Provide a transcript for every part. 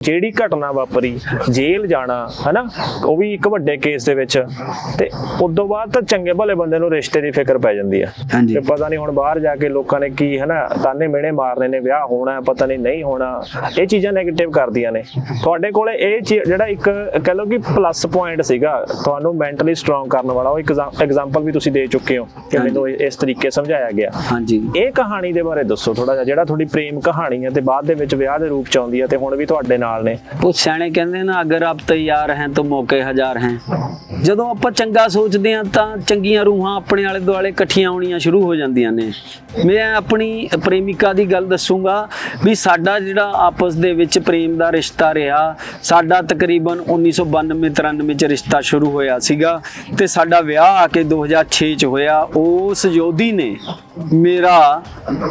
ਜਿਹੜੀ ਘਟਨਾ ਵਾਪਰੀ ਜੇਲ੍ਹ ਜਾਣਾ ਹਨਾ ਉਹ ਵੀ ਇੱਕ ਵੱਡੇ ਕੇਸ ਦੇ ਵਿੱਚ ਤੇ ਉਦੋਂ ਬਾਅਦ ਤਾਂ ਚੰਗੇ ਭਲੇ ਬੰਦੇ ਨੂੰ ਰਿਸ਼ਤੇ ਦੀ ਫਿਕਰ ਪੈ ਜਾਂਦੀ ਆ। ਤੇ ਪਤਾ ਨਹੀਂ ਹੁਣ ਬਾਹਰ ਜਾ ਕੇ ਲੋਕਾਂ ਨੇ ਕੀ ਹਨਾ ਤਾਨੇ ਮਿਹਣੇ ਮਾਰਨੇ ਨੇ ਵਿਆਹ ਹੋਣਾ ਪਤਾ ਨਹੀਂ ਨਹੀਂ ਹੋਣਾ ਇਹ ਚੀਜ਼ਾਂ 네ਗੇਟਿਵ ਕਰਦੀਆਂ ਨੇ। ਤੁਹਾਡੇ ਕੋਲੇ ਇਹ ਜਿਹੜਾ ਇੱਕ ਕਹ ਲਓ ਕਿ ਪਲੱਸ ਪੁਆਇੰਟ ਸੀਗਾ ਤੁਹਾਨੂੰ ਮੈਂਟਲੀ ਸਟਰੋਂਗ ਕਰਨ ਵਾਲਾ ਉਹ ਐਗਜ਼ਾਮਪਲ ਵੀ ਤੁਸੀਂ ਦੇ ਚੁੱਕੇ ਹੋ ਕਿ। ਮੈਨੂੰ ਇਸ ਤਰੀਕੇ ਸਮਝਾਇਆ ਗਿਆ। ਹਾਂਜੀ। ਇਹ ਕਹਾਣੀ ਦੇ ਬਾਰੇ ਦੱਸੋ ਥੋੜਾ ਜਿਹਾ ਜਿਹੜਾ ਤੁਹਾਡੀ ਪ੍ਰੇਮ ਕਹਾਣੀ ਹੈ ਤੇ ਬਾਅਦ ਦੇ ਵਿੱਚ ਵਿਆਹ ਦੇ ਰੂਪ ਚ ਆਉਂਦੀ ਹੈ ਤੇ ਹੁਣ ਵੀ ਤੁਹਾਡੇ ਨਾਲ ਨੇ। ਉਹ ਸਿਆਣੇ ਕਹਿੰਦੇ ਨਾ ਅਗਰ ਆਪ ਤਿਆਰ ਹੈ ਤਾਂ ਮੌਕੇ ਹਜ਼ਾਰ ਹੈ। ਜਦੋਂ ਆਪਾਂ ਚੰਗਾ ਸੋਚਦੇ ਹਾਂ ਤਾਂ ਚੰਗੀਆਂ ਰੂਹਾਂ ਆਪਣੇ ਆਲੇ ਦੁਆਲੇ ਇਕੱਠੀਆਂ ਆਉਣੀਆਂ ਸ਼ੁਰੂ ਹੋ ਜਾਂਦੀਆਂ ਨੇ। ਮੈਂ ਆਪਣੀ ਪ੍ਰੇਮਿਕਾ ਦੀ ਗੱਲ ਦੱਸੂਗਾ ਵੀ ਸਾਡਾ ਜਿਹੜਾ ਆਪਸ ਦੇ ਵਿੱਚ ਪ੍ਰੇਮ ਦਾ ਰਿਸ਼ਤਾ ਰਿਹਾ, ਸਾਡਾ ਤਕਰੀਬਨ 1992 93 ਚ ਰਿਸ਼ਤਾ ਸ਼ੁਰੂ ਹੋਇਆ ਸੀਗਾ ਤੇ ਸਾਡਾ ਵਿਆਹ ਆ ਕੇ 2006 ਚ ਹੋਇਆ, ਉਸ ਯੋਧੀ ਨੇ ਮੇਰਾ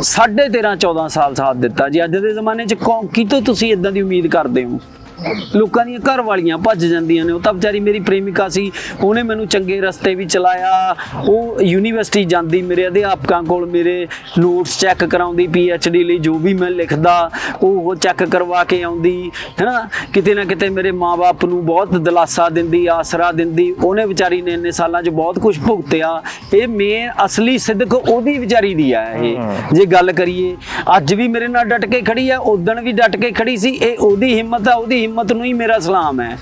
13.5 14 ਸਾਲ ਸਾਥ ਦਿੱਤਾ ਜੀ। ਅੱਜ ਦੇ ਜ਼ਮਾਨੇ ਚ ਕੌਣ ਕਿਤੋਂ ਤੁਸੀਂ ਇਦਾਂ ਦੀ ਉਮੀਦ ਕਰਦੇ ਹੋ? ਲੋਕਾਂ ਦੀਆਂ ਘਰ ਵਾਲੀਆਂ ਭੱਜ ਜਾਂਦੀਆਂ ਨੇ। ਉਹ ਤਾਂ ਵਿਚਾਰੀ ਮੇਰੀ ਪ੍ਰੇਮਿਕਾ ਸੀ। ਉਹਨੇ ਮੈਨੂੰ ਚੰਗੇ ਰਸਤੇ ਵੀ ਚਲਾਇਆ। ਉਹ ਯੂਨੀਵਰਸਿਟੀ ਜਾਂਦੀ ਮੇਰੇ ਅਧਿਆਪਕਾਂ ਕੋਲ ਮੇਰੇ ਨੋਟਸ ਚੈੱਕ ਕਰਾਉਂਦੀ ਡੀ ਲਈ ਜੋ ਵੀ ਮੈਂ ਲਿਖਦਾ ਉਹ ਉਹ ਚੈੱਕ ਕਰਵਾ ਕੇ ਆਉਂਦੀ ਹੈਨਾ? ਕਿਤੇ ਨਾ ਕਿਤੇ ਮੇਰੇ ਮਾਪੇ ਨੂੰ ਬਹੁਤ ਦਿਲਾਸਾ ਦਿੰਦੀ ਆਸਰਾ ਦਿੰਦੀ। ਉਹਨੇ ਵਿਚਾਰੀ ਨੇ ਇੰਨੇ ਸਾਲਾਂ 'ਚ ਬਹੁਤ ਕੁਝ ਭੁਗਤਿਆ। ਇਹ ਮੇਨ ਅਸਲੀ ਸਿੱਧਕ ਉਹਦੀ ਵਿਚਾਰੀ ਦੀ ਆ ਇਹ। ਜੇ ਗੱਲ ਕਰੀਏ ਅੱਜ ਵੀ ਮੇਰੇ ਨਾਲ ਡਟ ਕੇ ਖੜੀ ਆ ਉਦਣ ਵੀ ਡਟ ਕੇ ਖੜੀ ਸੀ। ਇਹ ਉਹਦੀ ਹਿੰਮਤ ਆ ਉਹਦੀ ਹਿੰਮਤ ਨੂੰ ਹੀ ਮੇਰਾ ਸਲਾਮ ਹੈ।